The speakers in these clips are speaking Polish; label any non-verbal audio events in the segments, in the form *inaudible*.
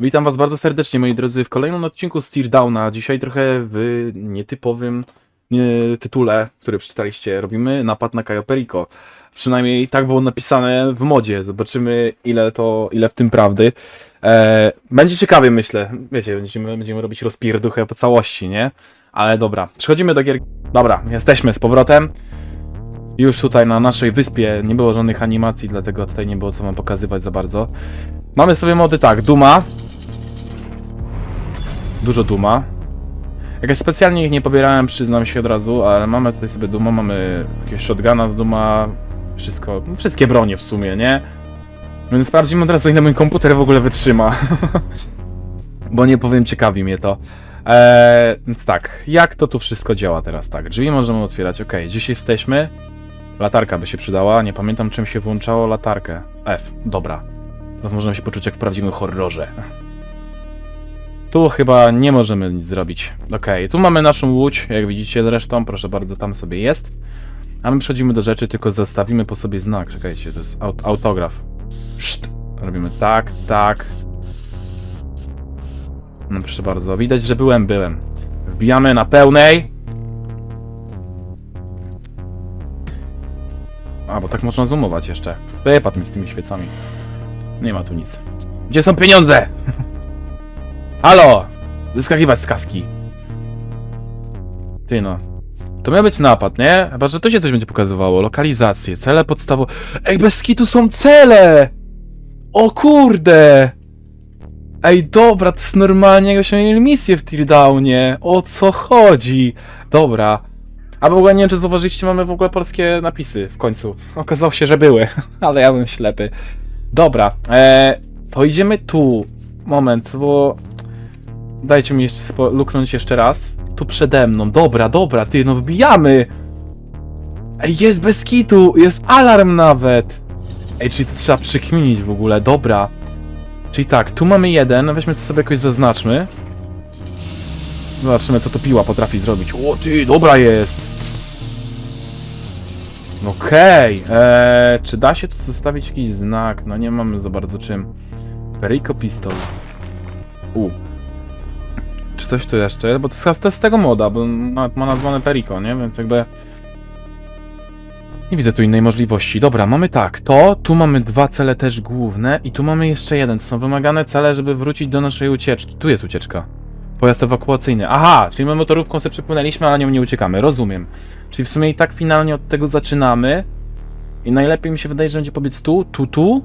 Witam was bardzo serdecznie, moi drodzy, w kolejnym odcinku z Teardowna. Dzisiaj trochę w nietypowym nie, tytule, który przeczytaliście. Robimy napad na Cayo Perico. Przynajmniej tak było napisane w modzie. Zobaczymy, ile to, ile w tym prawdy. E, będzie ciekawie, myślę. Wiecie, będziemy, będziemy robić rozpierduchę po całości, nie? Ale dobra, przechodzimy do gier. Dobra, jesteśmy z powrotem. Już tutaj na naszej wyspie nie było żadnych animacji, dlatego tutaj nie było co wam pokazywać za bardzo. Mamy sobie mody tak, Duma. Dużo Duma. Jakoś specjalnie ich nie pobierałem, przyznam się od razu, ale mamy tutaj sobie Duma, mamy jakiegoś shotguna z Duma, wszystko, no, wszystkie bronie w sumie, nie? Więc sprawdzimy od razu ile mój komputer w ogóle wytrzyma. *laughs* Bo nie powiem, ciekawi mnie to. Eee, więc tak, jak to tu wszystko działa teraz? Tak, drzwi możemy otwierać, ok, gdzieś jesteśmy. Latarka by się przydała, nie pamiętam czym się włączało latarkę. F, dobra. Teraz możemy się poczuć jak w prawdziwym horrorze. Tu chyba nie możemy nic zrobić. Okej, tu mamy naszą łódź, jak widzicie zresztą, proszę bardzo, tam sobie jest. A my przechodzimy do rzeczy, tylko zostawimy po sobie znak. Czekajcie, to jest aut autograf. Szt. Robimy tak, tak. No proszę bardzo, widać, że byłem, byłem. Wbijamy na pełnej. A, bo tak można zoomować jeszcze. Wypadł mi z tymi świecami. Nie ma tu nic. Gdzie są pieniądze? Halo! Wyskakiwać z kaski. Ty no. To miał być napad, nie? Chyba, że to się coś będzie pokazywało. Lokalizacje, cele podstawowe. Ej, bez skitu są cele! O kurde! Ej, dobra, to jest normalnie jakbyśmy mieli misję w Teardownie. O co chodzi? Dobra. A w ogóle nie wiem, czy zauważyliście, mamy w ogóle polskie napisy w końcu. *laughs* Okazało się, że były, *laughs* ale ja byłem ślepy. Dobra, e, to idziemy tu. Moment, bo... Dajcie mi jeszcze luknąć jeszcze raz. Tu przede mną. Dobra, dobra, ty, no wbijamy! Ej, jest bez kitu! Jest alarm nawet! Ej, czyli to trzeba przykminić w ogóle, dobra. Czyli tak, tu mamy jeden, weźmy to sobie jakoś zaznaczmy. Zobaczymy, co to piła potrafi zrobić. O ty, dobra jest! Okej, eee, czy da się tu zostawić jakiś znak? No nie mamy za bardzo czym. Perico Pistol. U. Czy coś tu jeszcze? Bo to jest, to z tego moda, bo ma, ma nazwane Perico, nie? Więc jakby... Nie widzę tu innej możliwości. Dobra, mamy tak, to, tu mamy dwa cele też główne i tu mamy jeszcze jeden. To są wymagane cele, żeby wrócić do naszej ucieczki. Tu jest ucieczka. Pojazd ewakuacyjny. Aha, czyli my motorówką sobie przypłynęliśmy, ale nią nie uciekamy. Rozumiem. Czyli w sumie i tak finalnie od tego zaczynamy. I najlepiej mi się wydaje, że będzie pobiec tu, tu, tu.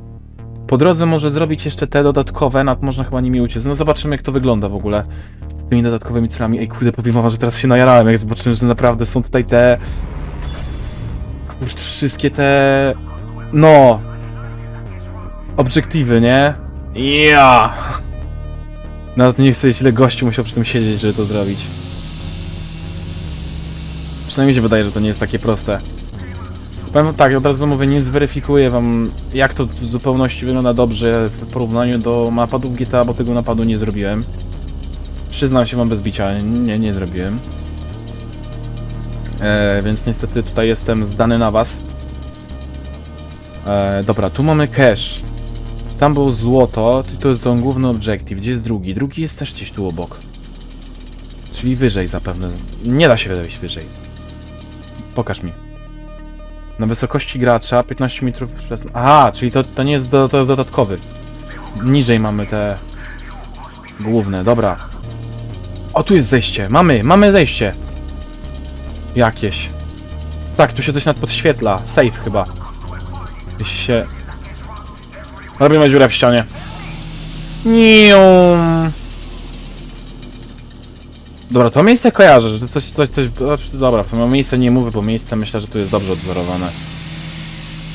Po drodze może zrobić jeszcze te dodatkowe, nad można chyba nimi uciec. No zobaczymy jak to wygląda w ogóle z tymi dodatkowymi celami. Ej kurde, powiem wam, że teraz się najarałem, jak zobaczyłem, że naprawdę są tutaj te... Kurczę, wszystkie te... No... Obiektywy, nie? Ja. Nawet nie chcę, ile gościu musiał przy tym siedzieć, żeby to zrobić. Przynajmniej się wydaje, że to nie jest takie proste. Powiem tak, od razu mówię, nie zweryfikuję wam jak to w zupełności wygląda dobrze w porównaniu do napadów GTA, bo tego napadu nie zrobiłem. Przyznam się wam bez bicia, nie, nie zrobiłem. E, więc niestety tutaj jestem zdany na was. E, dobra, tu mamy cash. Tam było złoto, to- jest ten główny obiektyw. Gdzie jest drugi? Drugi jest też gdzieś tu obok. Czyli wyżej zapewne. Nie da się wejść wyżej. Pokaż mi. Na wysokości gracza 15 metrów przez... Aha, czyli to, to nie jest, do, to jest dodatkowy. Niżej mamy te... Główne, dobra. O, tu jest zejście. Mamy, mamy zejście. Jakieś. Tak, tu się coś nad podświetla. Safe chyba. Jeśli się... Robimy dziurę w ścianie. Nium. Dobra, to miejsce kojarzę, że coś, coś, coś... Dobra, w miejsce nie mówię, bo miejsce myślę, że tu jest dobrze odwzorowane.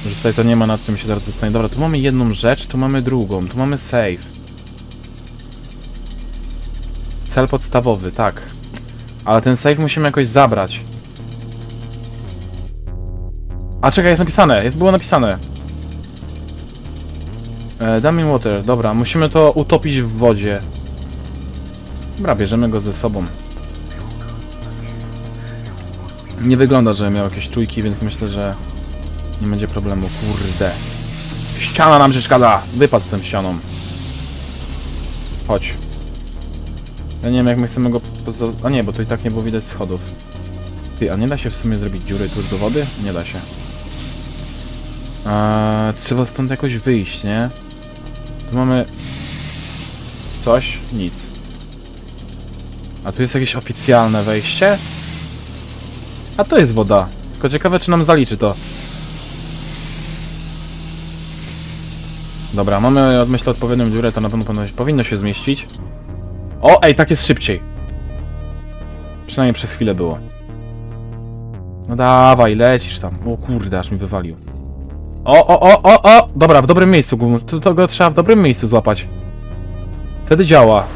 Że tutaj to nie ma nad czym się teraz zastanowić. Dobra, tu mamy jedną rzecz, tu mamy drugą, tu mamy save. Cel podstawowy, tak. Ale ten save musimy jakoś zabrać. A czekaj, jest napisane, jest było napisane. E, Dummy water, dobra, musimy to utopić w wodzie. Dobra, bierzemy go ze sobą. Nie wygląda, że miał jakieś czujki, więc myślę, że nie będzie problemu. Kurde. Ściana nam przeszkadza! Wypadł z tą ścianą. Chodź. Ja nie wiem jak my chcemy go... A nie, bo to i tak nie było widać schodów. Ty, a nie da się w sumie zrobić dziury tuż do wody? Nie da się. Eee, trzeba stąd jakoś wyjść, nie? Tu mamy... Coś? Nic. A tu jest jakieś oficjalne wejście? A to jest woda. Tylko ciekawe, czy nam zaliczy to. Dobra, mamy, myślę, odpowiednią dziurę, to na pewno powinno się zmieścić. O, ej, tak jest szybciej. Przynajmniej przez chwilę było. No dawaj, lecisz tam. O kurde, aż mi wywalił. O, o, o, o, o! Dobra, w dobrym miejscu. To, to go trzeba w dobrym miejscu złapać. Wtedy działa.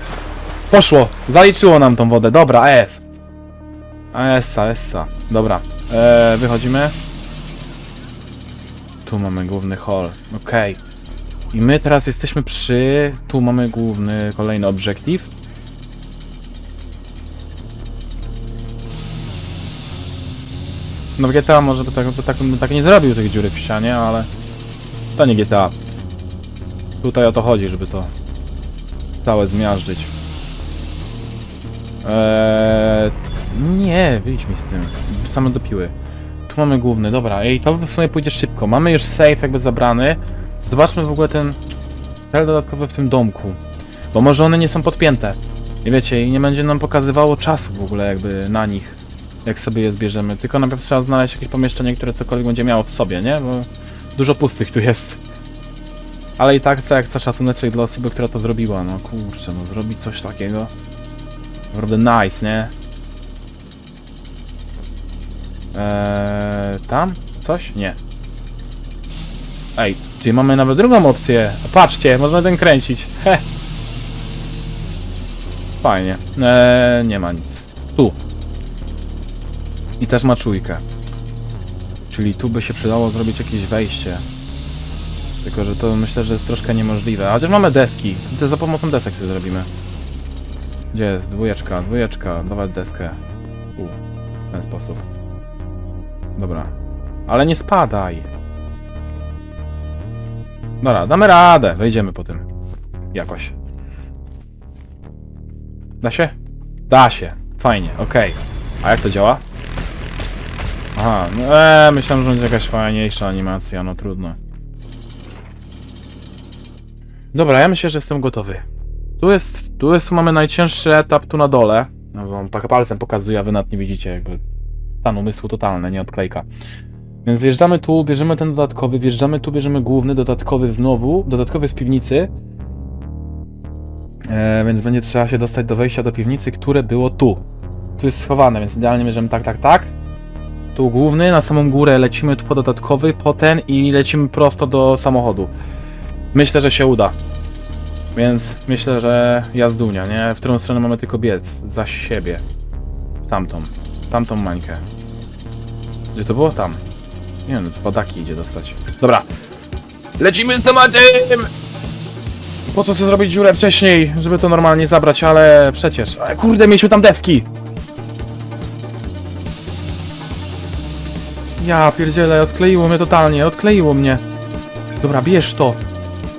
Poszło! Zaliczyło nam tą wodę. Dobra, AS. AS-a, essa. Dobra. Eee, wychodzimy. Tu mamy główny hall. Okej. I my teraz jesteśmy przy... Tu mamy główny, kolejny obiektyw. No w GTA może by tak, by tak, by tak nie zrobił tych dziury w ścianie, ale... To nie GTA. Tutaj o to chodzi, żeby to całe zmiażdżyć. Eee, nie, wyjdź mi z tym. Same do piły. Tu mamy główny, dobra, ej, to w sumie pójdzie szybko. Mamy już safe jakby zabrany. Zobaczmy w ogóle ten cel dodatkowy w tym domku. Bo może one nie są podpięte. I wiecie, i nie będzie nam pokazywało czasu w ogóle jakby na nich. Jak sobie je zbierzemy. Tylko najpierw trzeba znaleźć jakieś pomieszczenie, które cokolwiek będzie miało w sobie, nie? Bo dużo pustych tu jest. Ale i tak co jak co szacuneczek dla osoby, która to zrobiła. No kurczę, no zrobić coś takiego. Naprawdę nice, nie? Eee, tam? Coś? Nie. Ej, tu mamy nawet drugą opcję. Patrzcie, można ten kręcić. He. Fajnie. Eee, nie ma nic. I też ma czujkę. Czyli tu by się przydało zrobić jakieś wejście. Tylko, że to myślę, że jest troszkę niemożliwe. Chociaż mamy deski. To za pomocą desek sobie zrobimy. Gdzie jest? Dwójeczka, dwójeczka. Dawać deskę. U, w ten sposób. Dobra. Ale nie spadaj. Dobra, damy radę. Wejdziemy po tym. Jakoś. Da się? Da się. Fajnie, okej. A jak to działa? Aha, no ee, myślałem, że będzie jakaś fajniejsza animacja, no trudno. Dobra, ja myślę, że jestem gotowy. Tu jest, tu jest, mamy najcięższy etap tu na dole. No, wam tak palcem pokazuję, a wy nad nie widzicie, jakby stan umysłu totalny, nie odklejka. Więc wjeżdżamy tu, bierzemy ten dodatkowy, wjeżdżamy tu, bierzemy główny, dodatkowy znowu, dodatkowy z piwnicy. E, więc będzie trzeba się dostać do wejścia do piwnicy, które było tu. Tu jest schowane, więc idealnie bierzemy tak, tak, tak. Tu główny, na samą górę lecimy tu po dodatkowy, po ten i lecimy prosto do samochodu. Myślę, że się uda. Więc myślę, że jazdunia, nie? W którą stronę mamy tylko biec? Za siebie. Tamtą. Tamtą mańkę. Gdzie to było? Tam. Nie wiem, padaki idzie dostać. Dobra. Lecimy z tematem! Po co sobie zrobić dziurę wcześniej, żeby to normalnie zabrać, ale przecież... Ale kurde, mieliśmy tam dewki! Ja pierdzielę, odkleiło mnie totalnie, odkleiło mnie. Dobra, bierz to.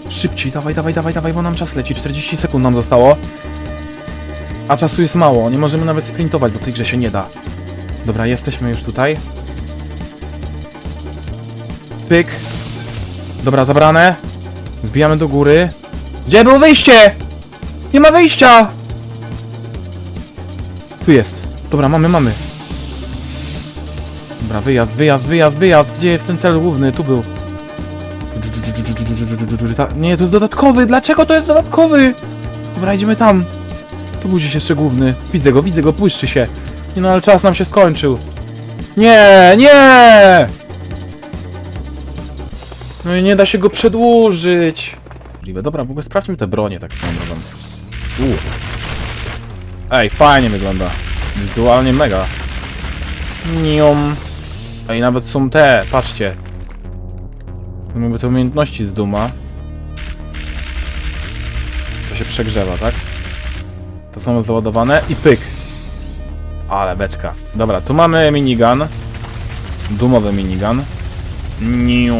Szybciej, dawaj, dawaj, dawaj, dawaj, bo nam czas leci. 40 sekund nam zostało. A czasu jest mało, nie możemy nawet sprintować, bo w tej grze się nie da. Dobra, jesteśmy już tutaj. Pyk. Dobra, zabrane. Wbijamy do góry. Gdzie było wyjście? Nie ma wyjścia! Tu jest. Dobra, mamy, mamy. Dobra, wyjazd, wyjazd, wyjazd, wyjazd. Gdzie jest ten cel główny? Tu był. Nie, to jest dodatkowy. Dlaczego to jest dodatkowy? Dobra, idziemy tam. Tu był gdzieś jeszcze główny. Widzę go, widzę go, błyszczy się. Nie no, ale czas nam się skończył. Nie, nie! No i nie da się go przedłużyć. Dobra, w ogóle sprawdźmy te bronie tak. U. Ej, fajnie wygląda. Wizualnie mega. Nium. Ej, nawet są te, patrzcie. Mamy te umiejętności z Duma. To się przegrzewa, tak? To samo załadowane i pyk. Ale beczka. Dobra, tu mamy minigun. Dumowy minigun. Niu.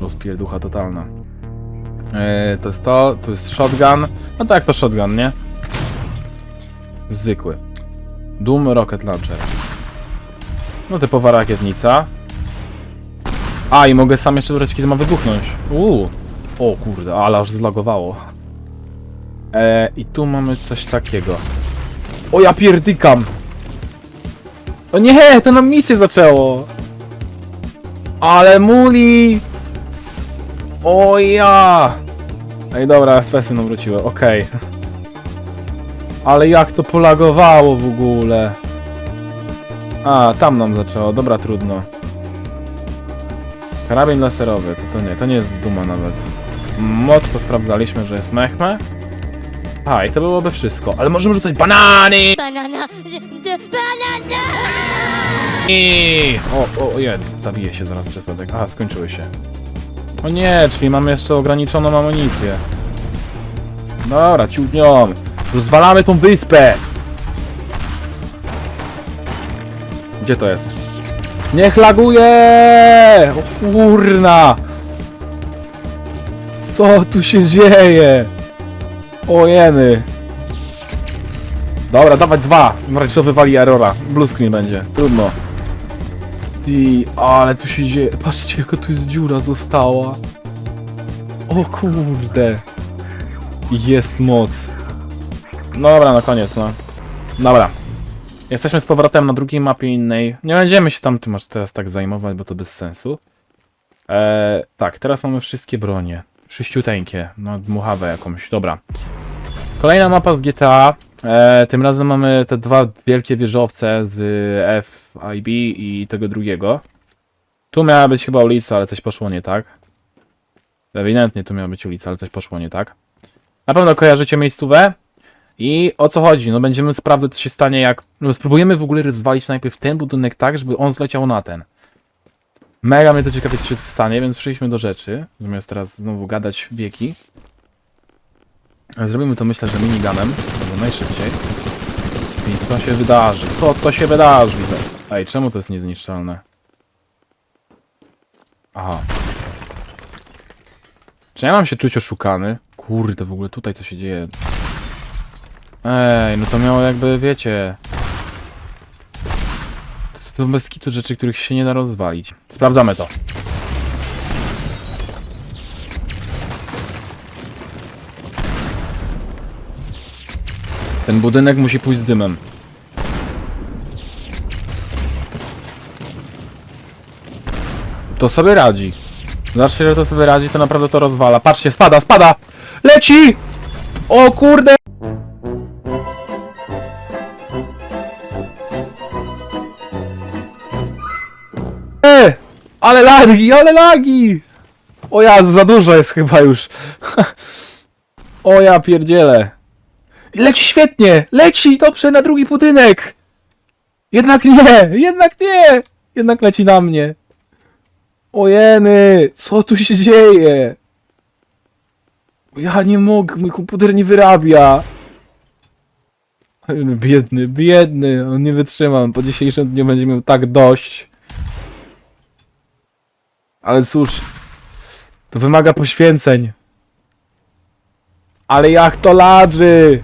Rozpierducha totalna. E, to jest to, to jest shotgun. No tak, to shotgun, nie? Zwykły. Doom Rocket Launcher. No typowa rakietnica. A, i mogę sam jeszcze wybrać, kiedy ma wybuchnąć. Uuu. O kurde, ale aż zlagowało. E, I tu mamy coś takiego. O, ja pierdykam! O nie, to nam misję zaczęło! Ale muli! O ja! Ej, dobra, FPS-y nam wróciły, okej. Ale jak to polagowało w ogóle? A, tam nam zaczęło, dobra, trudno. Karabin laserowy, to, to nie, to nie jest duma nawet. Mod to sprawdzaliśmy, że jest mechme. A, i to byłoby wszystko, ale możemy rzucać banany! Banana, banana! I... O, o, jed, zabiję się zaraz przez przypadek. Aha, skończyły się. O nie, czyli mamy jeszcze ograniczoną amunicję. Dobra, ciutnią. Rozwalamy tą wyspę! Gdzie to jest? Niech laguje! O kurna! Co tu się dzieje? O jeny! Dobra, dawać dwa! Wręcz to wywali errora. Blue screen będzie. Trudno. I ale tu się dzieje. Patrzcie, jaka tu jest dziura została. O kurde. Jest moc. Dobra, na koniec, no. Dobra. Jesteśmy z powrotem na drugiej mapie innej. Nie będziemy się tam aż teraz tak zajmować, bo to bez sensu. Eee, tak, teraz mamy wszystkie bronie. Wszyściuteńkie. No, dmuchawę jakąś. Dobra. Kolejna mapa z GTA. E, tym razem mamy te dwa wielkie wieżowce z FIB i tego drugiego. Tu miała być chyba ulica, ale coś poszło nie tak. Ewidentnie tu miała być ulica, ale coś poszło nie tak. Na pewno kojarzycie miejscówę. I o co chodzi? No będziemy sprawdzać, co się stanie, jak. No spróbujemy w ogóle rozwalić najpierw ten budynek tak, żeby on zleciał na ten. Mega mnie to ciekawie, co się stanie, więc przejdźmy do rzeczy. Zamiast teraz znowu gadać wieki. Zrobimy to myślę, że miniganem, albo najszybciej. I co się wydarzy? Co to się wydarzy? Ej, czemu to jest niezniszczalne? Aha. Czy ja mam się czuć oszukany? Kurde, w ogóle tutaj co się dzieje? Ej, no to miało jakby, wiecie... To, to bez kitu rzeczy, których się nie da rozwalić. Sprawdzamy to. Ten budynek musi pójść z dymem. To sobie radzi. Zobaczcie, że to sobie radzi, to naprawdę to rozwala. Patrzcie, spada, spada! Leci! O kurde! Ale lagi, ale lagi! O ja, za dużo jest chyba już. *laughs* o ja pierdzielę. Leci świetnie! Leci dobrze na drugi budynek! Jednak nie! Jednak nie! Jednak leci na mnie. Ojeny! Co tu się dzieje? Ja nie mogę, mój komputer nie wyrabia. Biedny, biedny, on nie wytrzymam. Po dzisiejszym dniu będzie miał tak dość. Ale cóż, to wymaga poświęceń. Ale jak to ladży!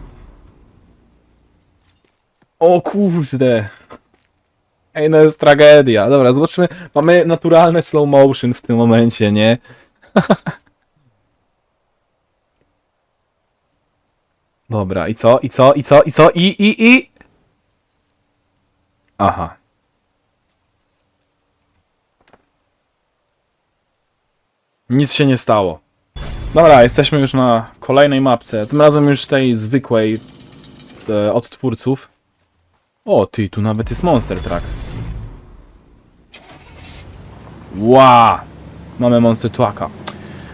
O kurde. Ej, no jest tragedia. Dobra, zobaczmy. Mamy naturalne slow motion w tym momencie, nie? *laughs* Dobra, i co? I co? I co? I co? I, i, i... Aha. Nic się nie stało. Dobra, jesteśmy już na kolejnej mapce. Tym razem już tej zwykłej e, od twórców. O, ty, tu nawet jest Monster Truck. Ła! Mamy Monster Trucka.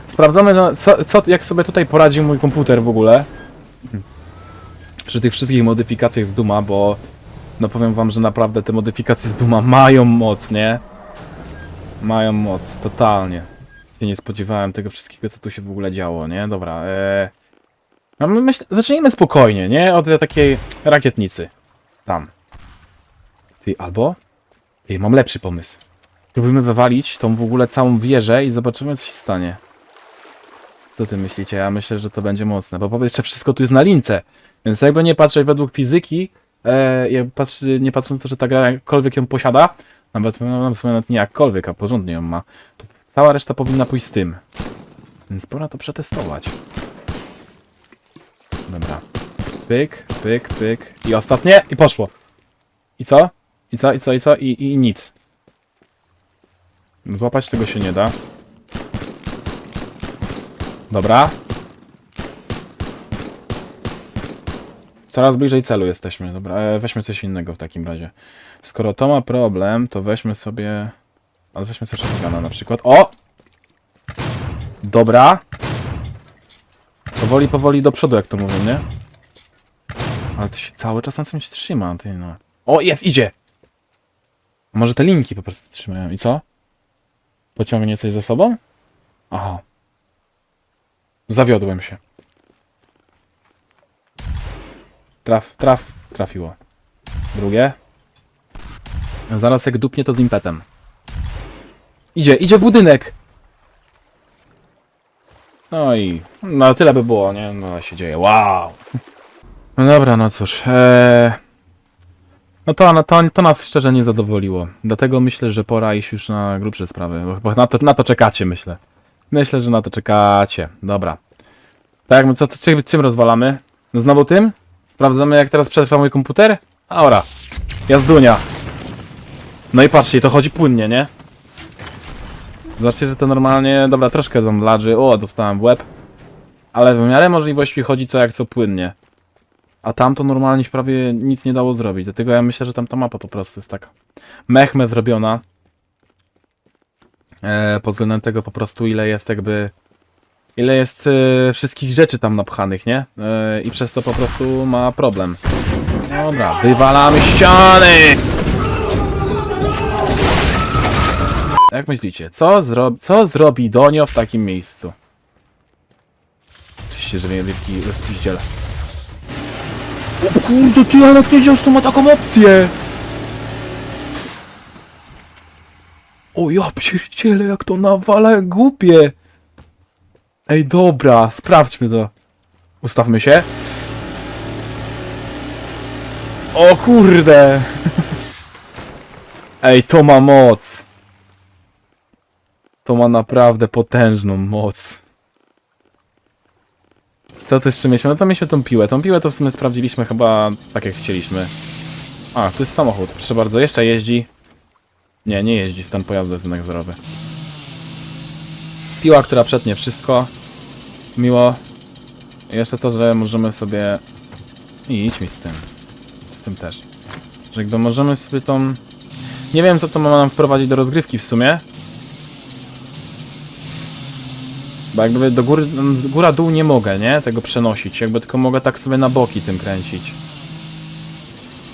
Sprawdzamy, no, co, co, jak sobie tutaj poradził mój komputer w ogóle. Przy tych wszystkich modyfikacjach z Duma, bo no powiem wam, że naprawdę te modyfikacje z Duma mają moc, nie? Mają moc, totalnie. Się nie spodziewałem tego wszystkiego, co tu się w ogóle działo, nie? Dobra, eee... No, my myśl... Zacznijmy spokojnie, nie? Od takiej rakietnicy. Tam. Ty, albo? Ty, mam lepszy pomysł. Próbujmy wywalić tą w ogóle całą wieżę i zobaczymy, co się stanie. Co ty myślicie? Ja myślę, że to będzie mocne, bo po pierwsze wszystko tu jest na lince, więc jakby nie patrzeć według fizyki, e, nie patrząc na to, że ta gra jakkolwiek ją posiada, nawet, no, w sumie nawet nie jakkolwiek, a porządnie ją ma, to cała reszta powinna pójść z tym. Więc pora to przetestować. Dobra. Pyk, pyk, pyk. I ostatnie, i poszło. I co? I co, i co, i co? I, i, i nic. Złapać tego się nie da. Dobra. Coraz bliżej celu jesteśmy. Dobra, e, weźmy coś innego w takim razie. Skoro to ma problem, to weźmy sobie... Ale weźmy sobie shotguna na przykład. O! Dobra. Powoli, powoli do przodu, jak to mówią, nie? Ale to się cały czas na czymś trzyma, ty no. O, jest, idzie! Może te linki po prostu trzymają. I co? Pociągnie coś ze sobą? Aha. Zawiodłem się. Traf, traf, trafiło. Drugie. Zaraz jak dupnie to z impetem. Idzie, idzie budynek! No i no tyle by było, nie? No się dzieje, wow! No dobra, no cóż, eee... No to, to, to nas szczerze nie zadowoliło. Dlatego myślę, że pora iść już na grubsze sprawy, bo na to, na to czekacie, myślę. Myślę, że na to czekacie. Dobra. Tak, co, to czym, czym rozwalamy? No Znowu tym? Sprawdzamy jak teraz przetrwa mój komputer? Aura. Jazdunia. No i patrzcie, to chodzi płynnie, nie? Zobaczcie, że to normalnie... Dobra, troszkę zambladży. O, dostałem w łeb. Ale w miarę możliwości chodzi co jak co płynnie. A tam to normalnie się prawie nic nie dało zrobić. Dlatego ja myślę, że tam ta mapa po prostu jest tak mechme zrobiona. E, pod względem tego po prostu ile jest jakby... Ile jest e, wszystkich rzeczy tam napchanych, nie? E, I przez to po prostu ma problem. Dobra, wywalamy ściany! Jak myślicie, co, zro co zrobi Donio w takim miejscu? Oczywiście, że mnie wielki rozpiździel. O kurde, ty, ale wiedział, że to ma taką opcję! O ja pierdzielę, jak to nawala jak głupie! Ej, dobra, sprawdźmy to. Ustawmy się. O kurde! *laughs* Ej, to ma moc! To ma naprawdę potężną moc. Co to jeszcze mieliśmy? No to mieliśmy tą piłę. Tą piłę to w sumie sprawdziliśmy chyba tak jak chcieliśmy. A, tu jest samochód. Proszę bardzo, jeszcze jeździ. Nie, nie jeździ. Stan pojazdu jest jednak wzorowy. Piła, która przetnie wszystko. Miło. I jeszcze to, że możemy sobie... I idź mi z tym. Z tym też. Że jakby możemy sobie tą... Nie wiem, co to ma nam wprowadzić do rozgrywki w sumie. Bo jakby do góry, góra-dół nie mogę, nie? Tego przenosić. Jakby tylko mogę tak sobie na boki tym kręcić.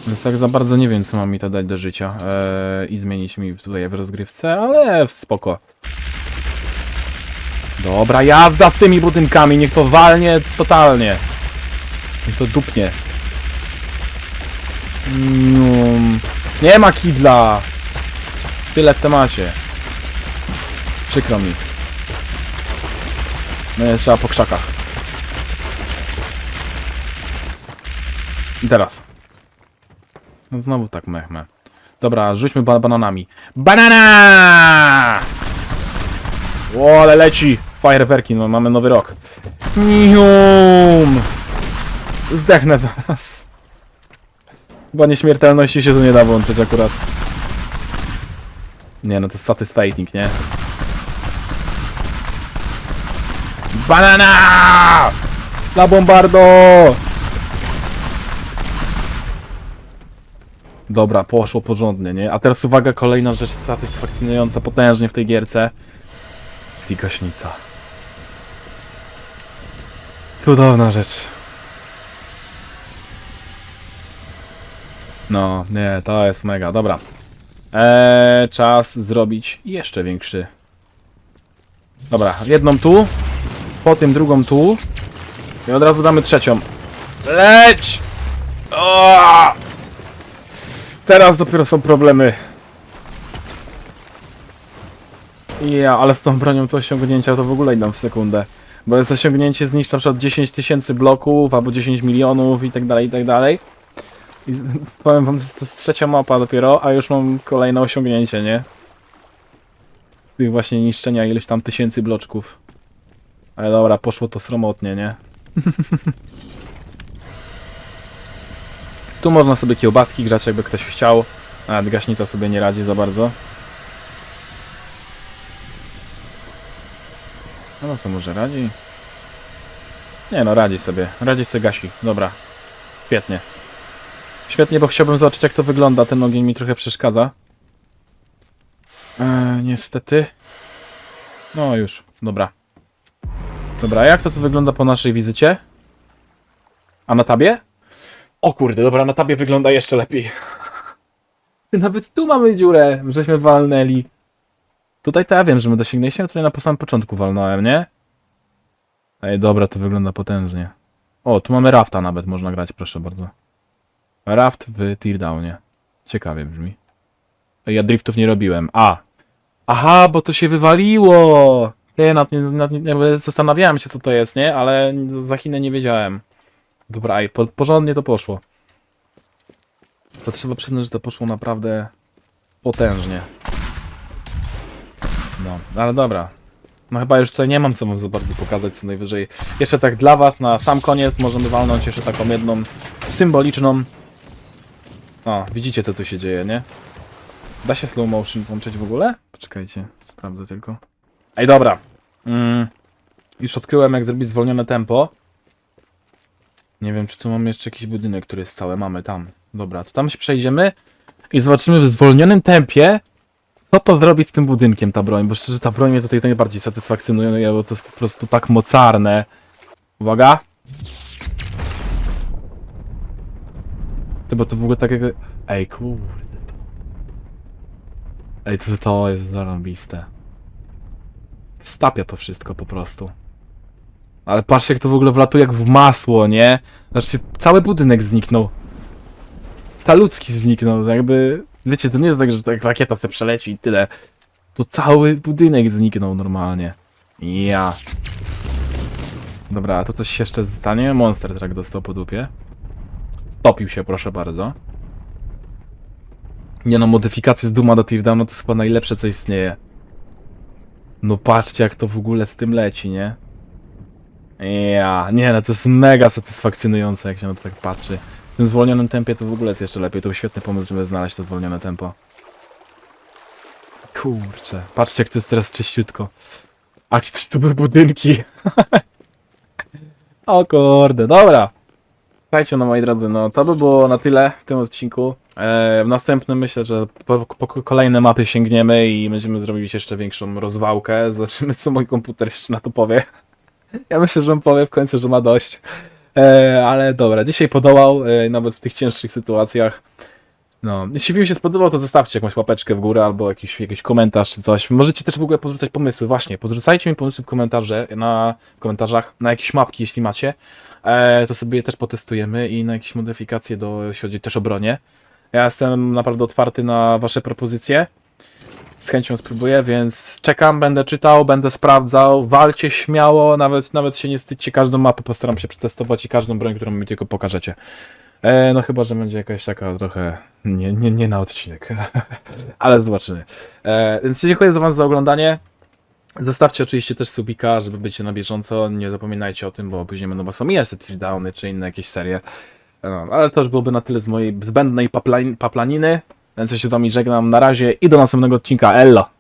Więc tak za bardzo nie wiem, co ma mi to dać do życia. Eee, I zmienić mi tutaj w rozgrywce, ale spoko. Dobra, jazda z tymi budynkami, niech to walnie totalnie. Niech to dupnie. Mm, nie ma kidla. Tyle w temacie. Przykro mi. No jest trzeba po krzakach. I teraz. No znowu tak mechmę. Dobra, rzućmy ba bananami. Banana! O, ale leci! Fajerwerki, no mamy nowy rok. Nium! Zdechnę zaraz. Chyba nieśmiertelności się tu nie da włączyć akurat. Nie no, to jest satisfying, nie? Banana! La bombardo! Dobra, poszło porządnie, nie? A teraz uwaga, kolejna rzecz satysfakcjonująca potężnie w tej gierce. Gaśnica. Cudowna rzecz. No, nie, to jest mega, dobra. Eee, czas zrobić jeszcze większy. Dobra, jedną tu, po tym drugą tu i od razu damy trzecią. Leć! O! Teraz dopiero są problemy. Ja, ale z tą bronią to osiągnięcia to w ogóle idą w sekundę. Bo jest osiągnięcie zniszcz na przykład 10 tysięcy bloków, albo 10 milionów i tak dalej, i tak dalej. I *laughs* powiem wam, to jest trzecia mapa dopiero, a już mam kolejne osiągnięcie, nie? Tych właśnie niszczenia ileś tam tysięcy bloczków. Ale dobra, poszło to sromotnie, nie? tu można sobie kiełbaski grzać, jakby ktoś chciał. A gaśnica sobie nie radzi za bardzo. No, no co może radzi? Nie no, radzi sobie. Radzi sobie gasi. Dobra. Świetnie. Świetnie, bo chciałbym zobaczyć jak to wygląda. Ten ogień mi trochę przeszkadza. Eee, niestety. No już, dobra. Dobra, jak to tu wygląda po naszej wizycie? A na tabie? O kurde, dobra, na tabie wygląda jeszcze lepiej. Nawet tu mamy dziurę, żeśmy walnęli. Tutaj to ja wiem, że my dosięgnęliśmy, tutaj na samym początku walnąłem, nie? Ej, dobra, to wygląda potężnie. O, tu mamy rafta nawet, można grać, proszę bardzo. Raft w Teardownie. Ciekawie brzmi. Ej, Ja driftów nie robiłem. A! Aha, bo to się wywaliło! Nie, nad, nad, jakby zastanawiałem się co to jest, nie? Ale za Chinę nie wiedziałem. Dobra, ej, po, porządnie to poszło. To trzeba przyznać, że to poszło naprawdę potężnie. No, ale dobra. No chyba już tutaj nie mam co wam za bardzo pokazać, co najwyżej. Jeszcze tak dla was, na sam koniec możemy walnąć jeszcze taką jedną symboliczną. O, widzicie co tu się dzieje, nie? Da się slow motion włączyć w ogóle? Poczekajcie, sprawdzę tylko. Ej, dobra. Mm, już odkryłem jak zrobić zwolnione tempo. Nie wiem, czy tu mamy jeszcze jakiś budynek, który jest cały. Mamy tam. Dobra, to tam się przejdziemy i zobaczymy w zwolnionym tempie, co to zrobi z tym budynkiem ta broń. Bo szczerze, ta broń mnie tutaj najbardziej satysfakcjonuje, bo to jest po prostu tak mocarne. Uwaga. Ty, bo to w ogóle tak jak... Ej, kurde. Ej, to, to jest zarąbiste. Stapia to wszystko po prostu. Ale patrzcie jak to w ogóle wlatuje jak w masło, nie? Znaczy, cały budynek zniknął. Ta ludzki zniknął, jakby... Wiecie, to nie jest tak, że tak rakieta chce przeleci i tyle. To cały budynek zniknął normalnie. Ja. Dobra, a to coś jeszcze stanie? Monster Truck dostał po dupie. Stopił się, proszę bardzo. Nie no, modyfikacje z Duma do Teardowna to jest chyba najlepsze, co istnieje. No patrzcie, jak to w ogóle z tym leci, nie? Ja, nie no, to jest mega satysfakcjonujące, jak się na to tak patrzy. W tym zwolnionym tempie to w ogóle jest jeszcze lepiej. To był świetny pomysł, żeby znaleźć to zwolnione tempo. Kurczę, patrzcie, jak to jest teraz czyściutko. A kiedyś tu były budynki. *laughs* o kurde, dobra. Słuchajcie, no moi drodzy, no to by było na tyle w tym odcinku. E, w następnym myślę, że po, po kolejne mapy sięgniemy i będziemy zrobić jeszcze większą rozwałkę. Zobaczymy, co mój komputer jeszcze na to powie. Ja myślę, że on powie w końcu, że ma dość. E, ale dobra, dzisiaj podołał, e, nawet w tych cięższych sytuacjach. No, jeśli film się spodobał, to zostawcie jakąś łapeczkę w górę albo jakiś, jakiś komentarz czy coś. Możecie też w ogóle podrzucać pomysły, właśnie, podrzucajcie mi pomysły w komentarze, na, w komentarzach na jakieś mapki, jeśli macie. E, to sobie je też potestujemy i na jakieś modyfikacje, do, jeśli chodzi też o bronię. Ja jestem naprawdę otwarty na wasze propozycje. Z chęcią spróbuję, więc czekam, będę czytał, będę sprawdzał. Walcie śmiało, nawet, nawet się nie wstydźcie, każdą mapę postaram się przetestować i każdą broń, którą mi tylko pokażecie. E, no chyba, że będzie jakaś taka trochę nie, nie, nie na odcinek, *laughs* ale zobaczymy. E, więc dziękuję za wam za oglądanie. Zostawcie oczywiście też subika, żeby być na bieżąco. Nie zapominajcie o tym, bo później będą was omijać te teardowny czy inne jakieś serie. No, ale to już byłoby na tyle z mojej zbędnej papla- paplaniny. Więc ja się z wami żegnam. Na razie i do następnego odcinka. Ello!